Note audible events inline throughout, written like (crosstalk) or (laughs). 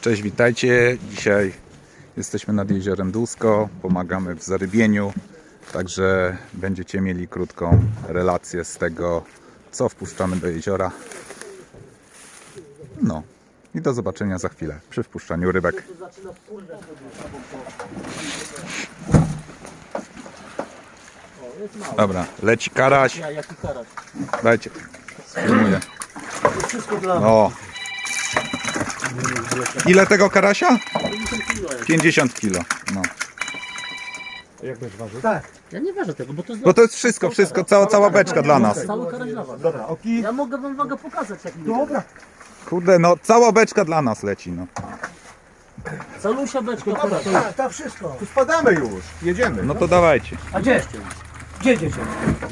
Cześć, witajcie. Dzisiaj jesteśmy nad jeziorem Dłusko, pomagamy w zarybieniu, także będziecie mieli krótką relację z tego, co wpuszczamy do jeziora. No i do zobaczenia za chwilę przy wpuszczaniu rybek. Dobra, leci karaś, dajcie, spróbuję. Wszystko dla O. Ile tego karasia? 50 kilo jest. 50 kilo. No. Jak będziesz ważył? Tak. Ja nie ważę tego, bo to jest Bo to jest wszystko, wszystko, cała, cała beczka dla nas. cały karaś dla was. Dobra, oki. Ja mogę wam wagę pokazać jak mi Dobra. Kurde, no cała beczka dla nas leci, no. Calusia beczka Dobra, to tak, tak, wszystko. Tu spadamy już. Jedziemy. No to dawajcie. A gdzie? Gdzie idziecie?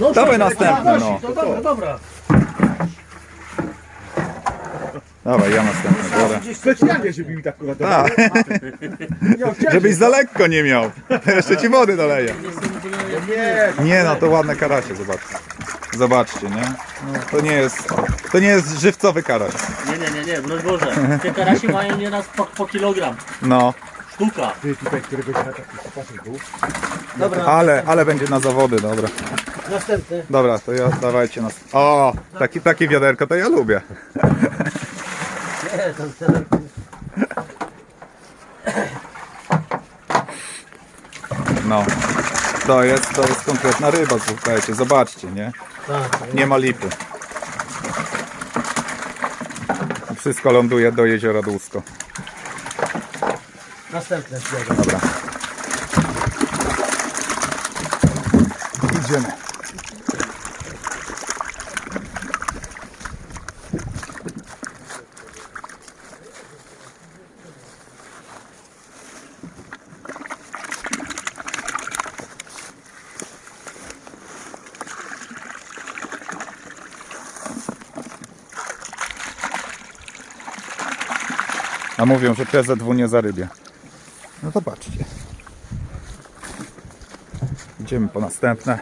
No, Dawaj to- następny, no. To dobra, dobra. Dawaj, ja następny biorę. Specjalnie, żeby mi tak akurat A, żebyś za lekko nie miał. (laughs) Jeszcze ci wody doleję. Nie, Nie, no to ładne karasie, zobaczcie. Zobaczcie, nie? No, to nie jest, to nie jest żywcowy karaś. Nie, nie, nie, nie, broń Boże. Te karasie mają nieraz po, po kilogram. No, Sztuka. ty tutaj któregoś na taki popatrz był. Dobra, ale, ale będzie na zawody, dobra. następny. Dobra, to ja dawajcie nas. O, taki, takie wiaderko to ja lubię. (laughs) No. To jest, to jest konkretna ryba, słuchajcie, zobaczcie, nie? Tak, Nie ma lipy. Wszystko ląduje do jeziora Dłusko. następny. Dobra. Idziemy. A mówią, że PZW nie zarybia. No to patrzcie. Idziemy po następne.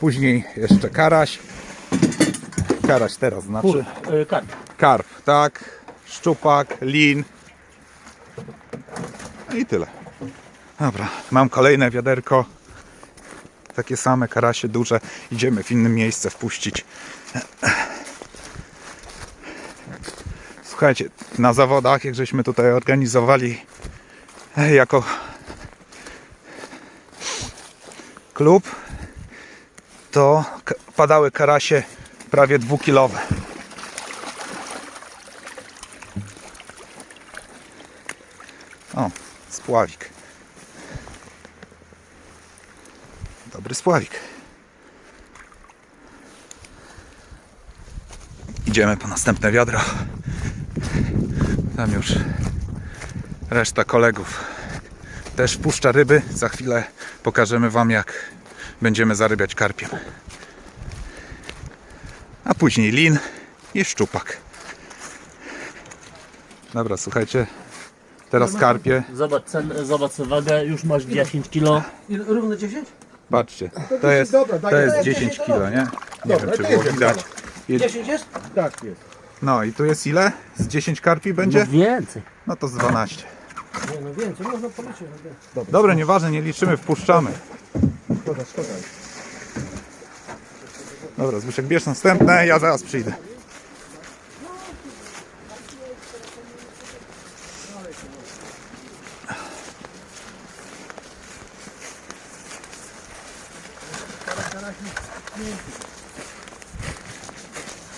Później jeszcze karaś. Karaś teraz znaczy. Yy, karp. Karp, tak. Szczupak, lin. No I tyle. Dobra, mam kolejne wiaderko. Takie same karasie duże. Idziemy w innym miejsce wpuścić. Słuchajcie, na zawodach, jak żeśmy tutaj organizowali jako klub, to padały karasie prawie dwukilowe. O, spławik. Dobry spławik. Idziemy po następne wiadro. Tam już reszta kolegów też wpuszcza ryby. Za chwilę pokażemy Wam, jak będziemy zarybiać karpiem. A później lin i szczupak. Dobra, słuchajcie. Teraz karpie. Zobacz, cen, zobacz wagę, już masz 10 kilo. Równo 10? Patrzcie, to jest, to jest daj 10 kg, nie? Nie Dobra, wiem, czy było widać. Je- 10 jest? Tak jest. No i tu jest ile? Z 10 karpi będzie? No więcej. No to z 12. Nie no więcej, można policzyć. no wie. Dobra, nieważne, nie liczymy, wpuszczamy. Szkoda, szkoda. Dobra, Zbyszek, bierz następne, ja zaraz przyjdę.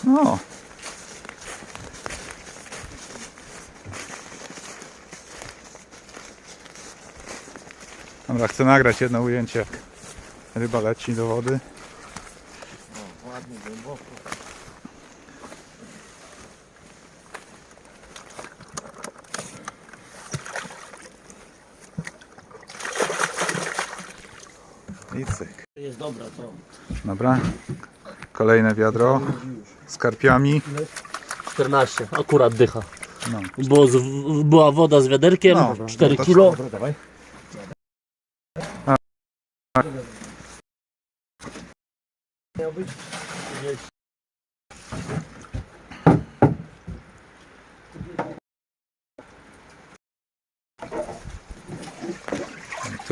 No. Dobra, chcę nagrać jedno ujęcie, jak ryba leci do wody. I cyk. Jest dobra, to. Dobra. Kolejne wiadro z karpiami. 14, akurat dycha. No. Bo z, była woda z wiaderkiem, No, 4 to kilo. Dobra, dawaj. Miał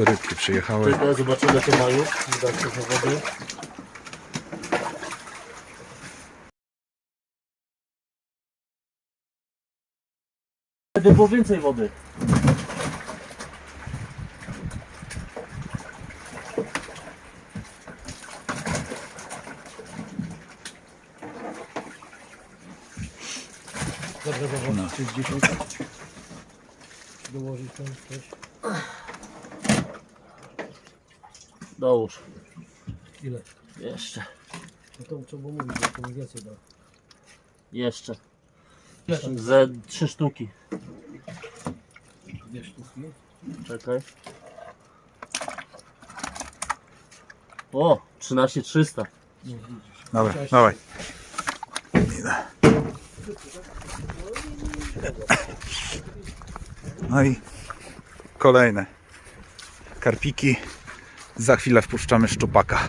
rybki przyjechały. Czekaj, zobaczymy mają. Zdać się. Wtedy było więcej wody. 60. Dołożyć tam coś. Dołóż. Ile? Jeszcze. No to trzeba mówić, to mi więcej da. Jeszcze. Ze trzy sztuki. Dwie sztuki. Czekaj. O, 13300. No, widzisz. Dobra, no i kolejne karpiki. Za chwilę wpuszczamy szczupaka.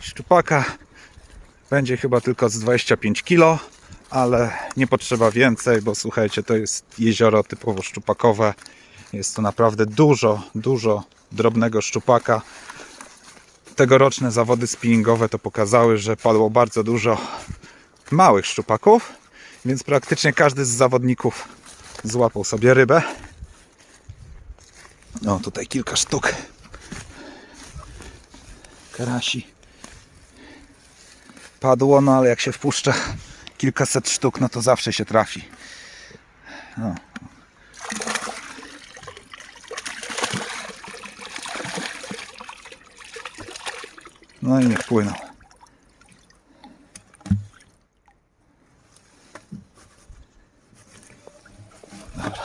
Szczupaka będzie chyba tylko z 25 kg, ale nie potrzeba więcej, bo słuchajcie, to jest jezioro typowo szczupakowe. Jest tu naprawdę dużo, dużo drobnego szczupaka tegoroczne zawody spinningowe to pokazały, że padło bardzo dużo małych szczupaków, więc praktycznie każdy z zawodników złapał sobie rybę. No tutaj kilka sztuk karasi padło, no ale jak się wpuszcza kilkaset sztuk, no to zawsze się trafi. No. No i niech płyną. Dobra.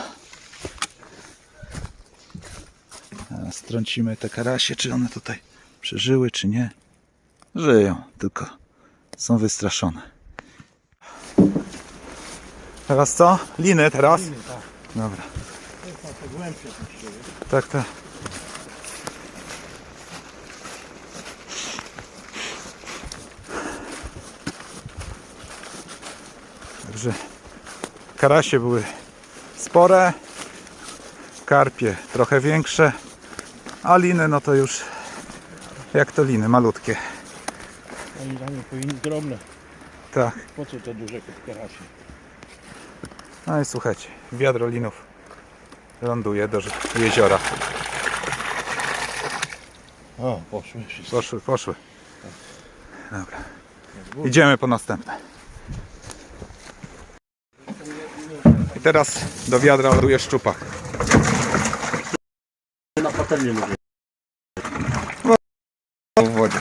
Teraz strącimy te karasie, czy one tutaj przeżyły, czy nie. Żyją, tylko są wystraszone. Teraz co? Liny teraz? Dobra. Tak, tak. Także karasie były spore, karpie trochę większe, a liny no to już jak to liny, malutkie. Oni dla mnie powinni drobne. Tak. Po co to duże karasie? No i słuchajcie, wiadro linów ląduje do jeziora. O, poszły wszystkie. Poszły, poszły. Dobra. Idziemy po następne. Teraz do wiadra ładuje szczupak. Na patelnię mówię. w wodzie.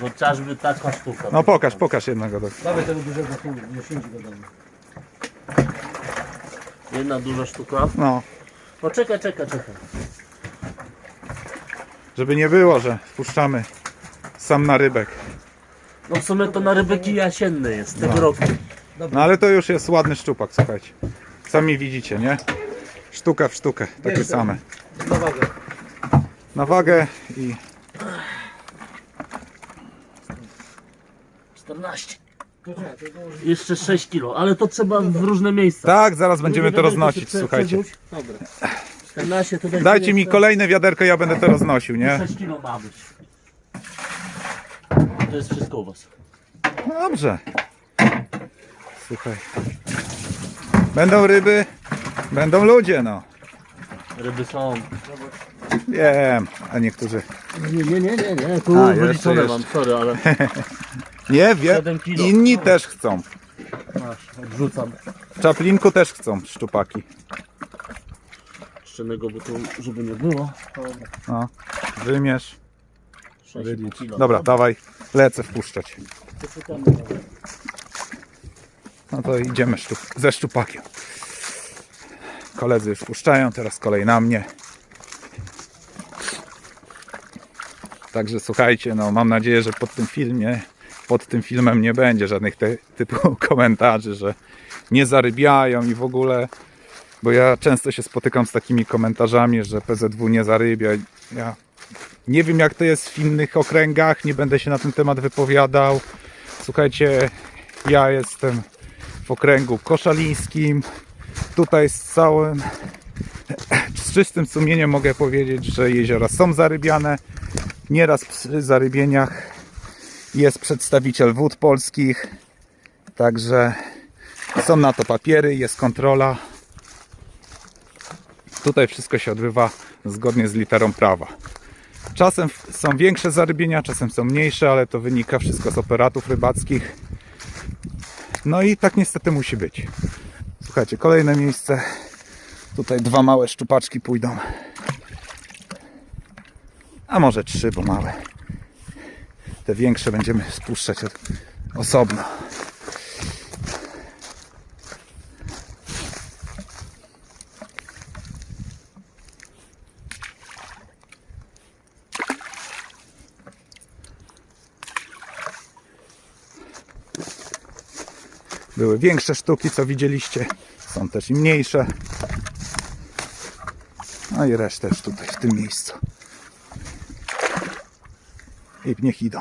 Chociażby taka sztuka. No pokaż, pokaż jednego. Do... Dawaj tego dużego tu, nie siedzi go damy. Jedna duża sztuka. No, Poczekaj, czekaj, czekaj. żeby nie było, że wpuszczamy sam na rybek. No w sumie to na rybeki jasienne jest tego roku. No ale to już jest ładny szczupak, słuchajcie. Sami widzicie, nie? Sztuka w sztukę, takie Wiesz, same. Na wagę. Na wagę i 14. To czekaj, to dołożyć. Jeszcze 6 kilo, ale to trzeba w różne miejsca. tak, zaraz będziemy to roznosić, słuchajcie. Dobra. 14 to dajcie Dajcie mi jeszcze. kolejne wiaderko, ja będę to roznosił, nie? 6 kilo ma być. To jest wszystko u was. No dobrze. Słuchaj. Będą ryby, będą ludzie, no. Ryby są. Wiem, a niektórzy. Nie, nie, nie, nie, nie. Tu A, jeszcze, wyliczone jeszcze. mam, sorry, ale (laughs) Nie wiem, 7 kilo. inni też chcą. masz, odrzucam. W Czaplinku też chcą szczupaki. Szczenego, bo tu, żeby nie było. No, wymierz. 6 kilo. Dobra, dawaj, lecę wpuszczać. No to idziemy szczup ze szczupakiem. Koledzy już puszczają, teraz kolej na mnie. Także słuchajcie, no mam nadzieję, że pod tym filmie, pod tym filmem nie będzie żadnych te, typu (laughs) komentarzy, że nie zarybiają i w ogóle, bo ja często się spotykam z takimi komentarzami, że PZW nie zarybia. Ja nie wiem jak to jest w innych okręgach, nie będę się na ten temat wypowiadał. Słuchajcie, ja jestem w okręgu koszalińskim. Tutaj z całym z czystym sumieniem mogę powiedzieć, że jeziora są zarybiane. Nieraz przy zarybieniach jest przedstawiciel wód polskich. Także są na to papiery, jest kontrola. Tutaj wszystko się odbywa zgodnie z literą prawa. Czasem są większe zarybienia, czasem są mniejsze, ale to wynika wszystko z operatów rybackich. No i tak niestety musi być. Słuchajcie, kolejne miejsce. Tutaj dwa małe szczupaczki pójdą. A może trzy, bo małe. Te większe będziemy spuszczać osobno. Były większe sztuki, co widzieliście. Są też i mniejsze. No i resztę już tutaj w tym miejscu. I niech idą.